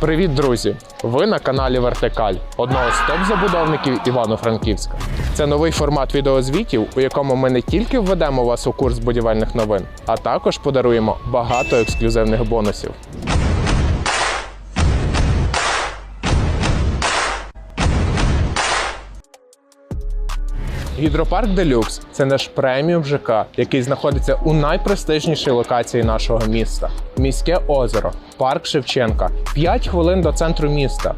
Привіт, друзі! Ви на каналі Вертикаль, одного з топ-забудовників Івано-Франківська. Це новий формат відеозвітів, у якому ми не тільки введемо вас у курс будівельних новин, а також подаруємо багато ексклюзивних бонусів. Гідропарк Делюкс це наш преміум ЖК, який знаходиться у найпрестижнішій локації нашого міста міське озеро, парк Шевченка, 5 хвилин до центру міста.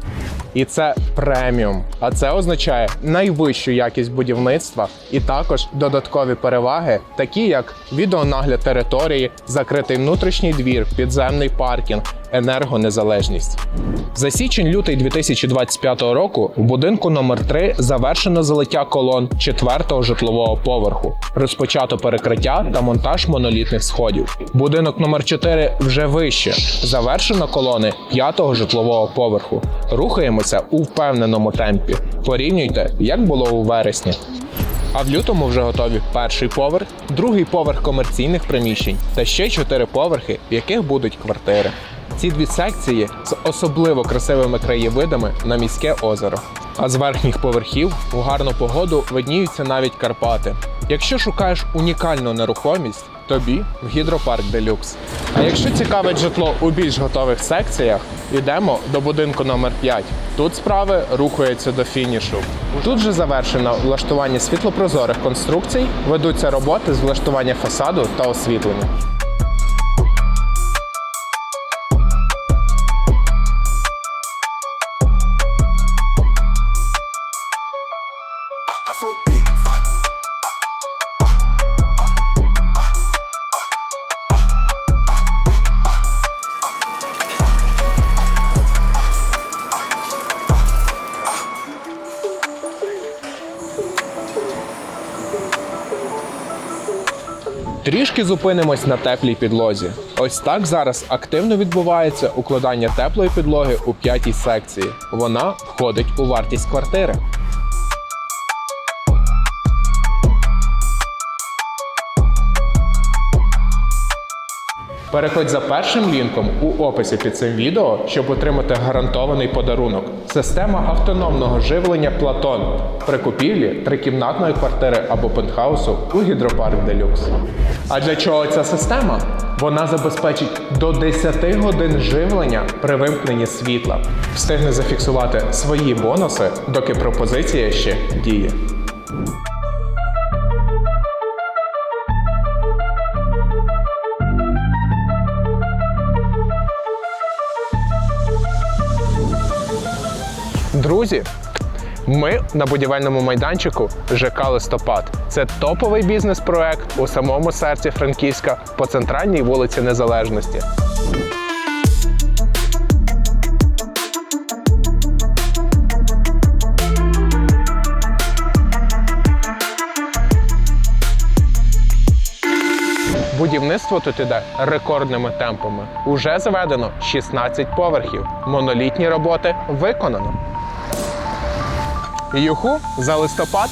І це преміум. А це означає найвищу якість будівництва і також додаткові переваги, такі як відеонагляд території, закритий внутрішній двір, підземний паркінг, енергонезалежність. За січень-лютий 2025 року в будинку номер 3 завершено залиття колон 4-го житлового поверху. Розпочато перекриття та монтаж монолітних сходів. Будинок номер 4 вже вище. Завершено колони 5-го житлового поверху. Рухаємося у впевненому темпі. Порівнюйте, як було у вересні. А в лютому вже готові перший поверх, другий поверх комерційних приміщень та ще чотири поверхи, в яких будуть квартири. Ці дві секції з особливо красивими краєвидами на міське озеро. А з верхніх поверхів у гарну погоду видніються навіть Карпати. Якщо шукаєш унікальну нерухомість, тобі в гідропарк Делюкс. А якщо цікавить житло у більш готових секціях, йдемо до будинку номер 5 Тут справи рухаються до фінішу. Тут же завершено влаштування світлопрозорих конструкцій, ведуться роботи з влаштування фасаду та освітлення. Трішки зупинимось на теплій підлозі. Ось так зараз активно відбувається укладання теплої підлоги у п'ятій секції. Вона входить у вартість квартири. Переходь за першим лінком у описі під цим відео, щоб отримати гарантований подарунок. Система автономного живлення Платон при купівлі трикімнатної квартири або пентхаусу у гідропарк Делюкс. А для чого ця система? Вона забезпечить до 10 годин живлення при вимкненні світла. Встигне зафіксувати свої бонуси, доки пропозиція ще діє. Друзі, ми на будівельному майданчику ЖК Листопад. Це топовий бізнес-проект у самому серці Франківська по центральній вулиці Незалежності. Будівництво тут іде рекордними темпами. Уже заведено 16 поверхів. Монолітні роботи виконано. Юху за листопад.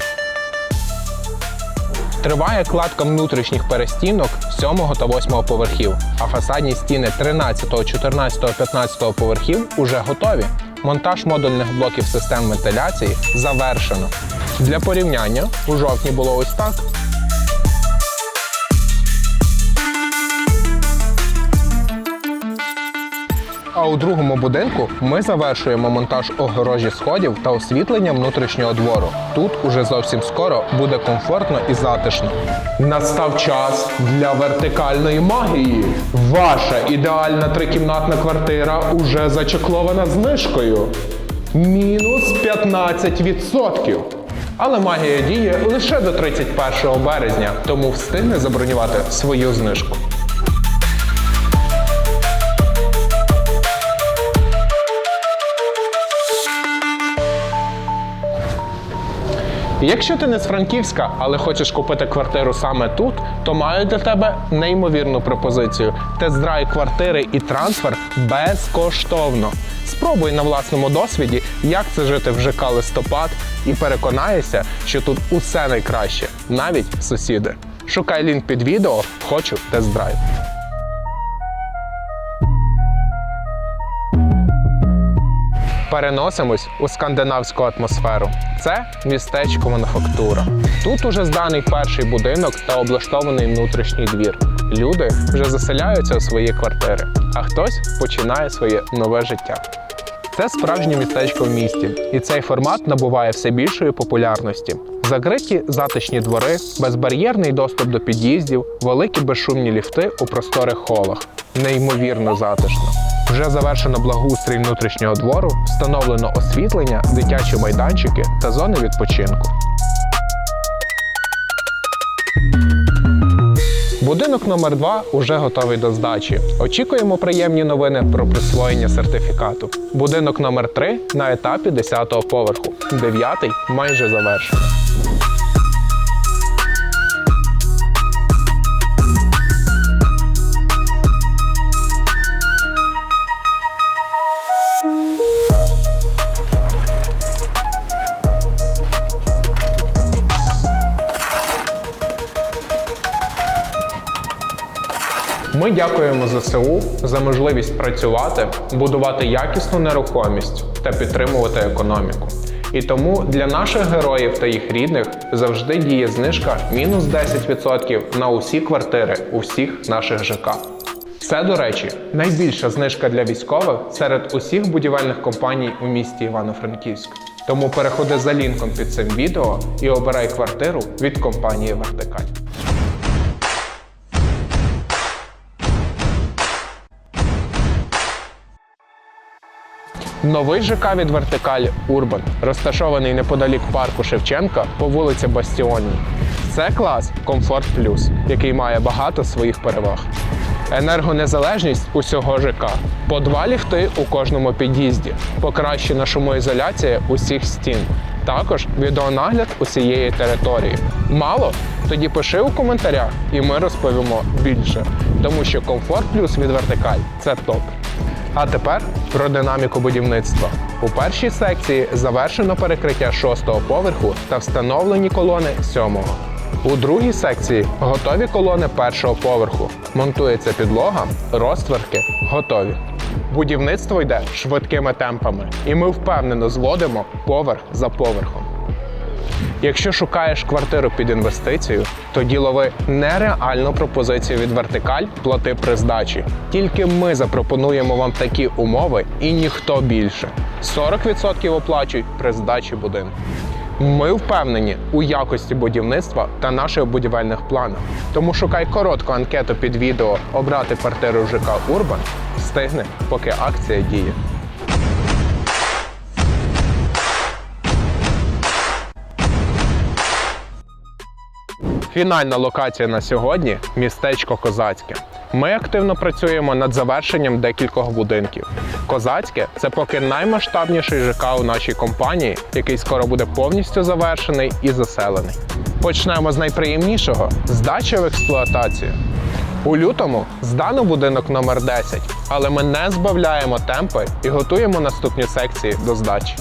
Триває кладка внутрішніх перестінок 7 та 8 поверхів, а фасадні стіни 13, 14, 15 поверхів уже готові. Монтаж модульних блоків систем вентиляції завершено. Для порівняння у жовтні було ось так. А у другому будинку ми завершуємо монтаж огорожі сходів та освітлення внутрішнього двору. Тут уже зовсім скоро буде комфортно і затишно. Настав час для вертикальної магії. Ваша ідеальна трикімнатна квартира уже зачеклована знижкою. Мінус 15%. Але магія діє лише до 31 березня, тому встигне забронювати свою знижку. Якщо ти не з Франківська, але хочеш купити квартиру саме тут, то маю для тебе неймовірну пропозицію: тест-драйв квартири і трансфер безкоштовно. Спробуй на власному досвіді, як це жити в ЖК листопад, і переконайся, що тут усе найкраще, навіть сусіди. Шукай лінк під відео, хочу тест-драйв. Переносимось у скандинавську атмосферу. Це містечко мануфактура. Тут уже зданий перший будинок та облаштований внутрішній двір. Люди вже заселяються у свої квартири, а хтось починає своє нове життя. Це справжнє містечко в місті, і цей формат набуває все більшої популярності. Закриті затишні двори, безбар'єрний доступ до під'їздів, великі безшумні ліфти у просторих холах. Неймовірно затишно. Вже завершено благоустрій внутрішнього двору, встановлено освітлення, дитячі майданчики та зони відпочинку. Будинок номер 2 уже готовий до здачі. Очікуємо приємні новини про присвоєння сертифікату. Будинок номер 3 на етапі 10-го поверху. 9-й майже завершений. Ми дякуємо ЗСУ за можливість працювати, будувати якісну нерухомість та підтримувати економіку. І тому для наших героїв та їх рідних завжди діє знижка мінус 10% на усі квартири у всіх наших ЖК. Це, до речі, найбільша знижка для військових серед усіх будівельних компаній у місті Івано-Франківськ. Тому переходи за лінком під цим відео і обирай квартиру від компанії Вертикаль. Новий ЖК від Вертикаль Урбан, розташований неподалік парку Шевченка по вулиці Бастіонній. Це клас Комфорт Плюс, який має багато своїх переваг. Енергонезалежність усього ЖК, по два ліфти у кожному під'їзді, покращена шумоізоляція усіх стін. Також відеонагляд усієї території. Мало? Тоді пиши у коментарях, і ми розповімо більше. Тому що комфорт плюс від вертикаль це топ. А тепер про динаміку будівництва. У першій секції завершено перекриття шостого поверху та встановлені колони сьомого. У другій секції готові колони першого поверху. Монтується підлога, розтверки готові. Будівництво йде швидкими темпами, і ми впевнено зводимо поверх за поверхом. Якщо шукаєш квартиру під інвестицію, тоді лови нереальну пропозицію від вертикаль плати при здачі. Тільки ми запропонуємо вам такі умови і ніхто більше. 40% оплачують при здачі будинку. Ми впевнені у якості будівництва та наших будівельних планах. Тому шукай коротку анкету під відео обрати квартиру ЖК Урбан. Встигни, поки акція діє. Фінальна локація на сьогодні містечко Козацьке. Ми активно працюємо над завершенням декількох будинків. Козацьке це поки наймасштабніший ЖК у нашій компанії, який скоро буде повністю завершений і заселений. Почнемо з найприємнішого здача в експлуатацію. У лютому здано будинок номер 10, але ми не збавляємо темпи і готуємо наступні секції до здачі.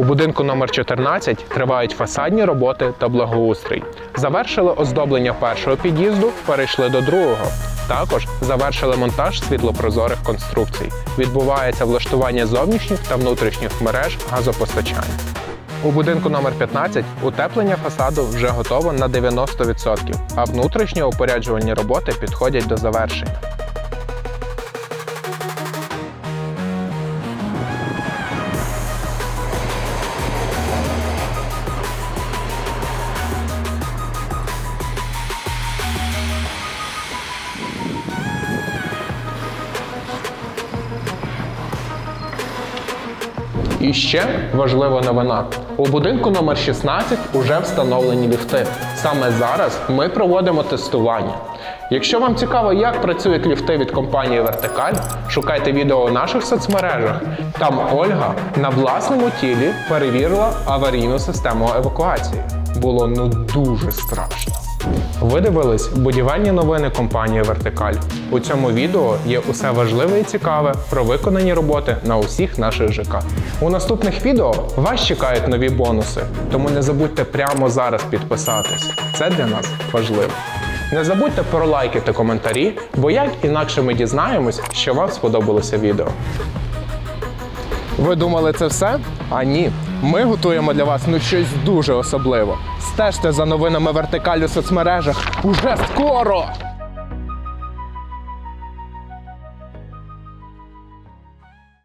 У будинку номер 14 тривають фасадні роботи та благоустрій. Завершили оздоблення першого під'їзду, перейшли до другого. Також завершили монтаж світлопрозорих конструкцій. Відбувається влаштування зовнішніх та внутрішніх мереж газопостачання. У будинку номер 15 утеплення фасаду вже готово на 90%, а внутрішні упоряджувальні роботи підходять до завершення. І ще важлива новина: у будинку номер 16 уже встановлені ліфти. Саме зараз ми проводимо тестування. Якщо вам цікаво, як працюють ліфти від компанії Вертикаль, шукайте відео у наших соцмережах. Там Ольга на власному тілі перевірила аварійну систему евакуації. Було ну дуже страшно. Ви дивились будівельні новини компанії Вертикаль. У цьому відео є усе важливе і цікаве про виконані роботи на усіх наших ЖК. У наступних відео вас чекають нові бонуси, тому не забудьте прямо зараз підписатись. Це для нас важливо. Не забудьте про лайки та коментарі, бо як інакше ми дізнаємось, що вам сподобалося відео. Ви думали це все? А ні. Ми готуємо для вас ну щось дуже особливе. Стежте за новинами вертикалі у соцмережах уже скоро!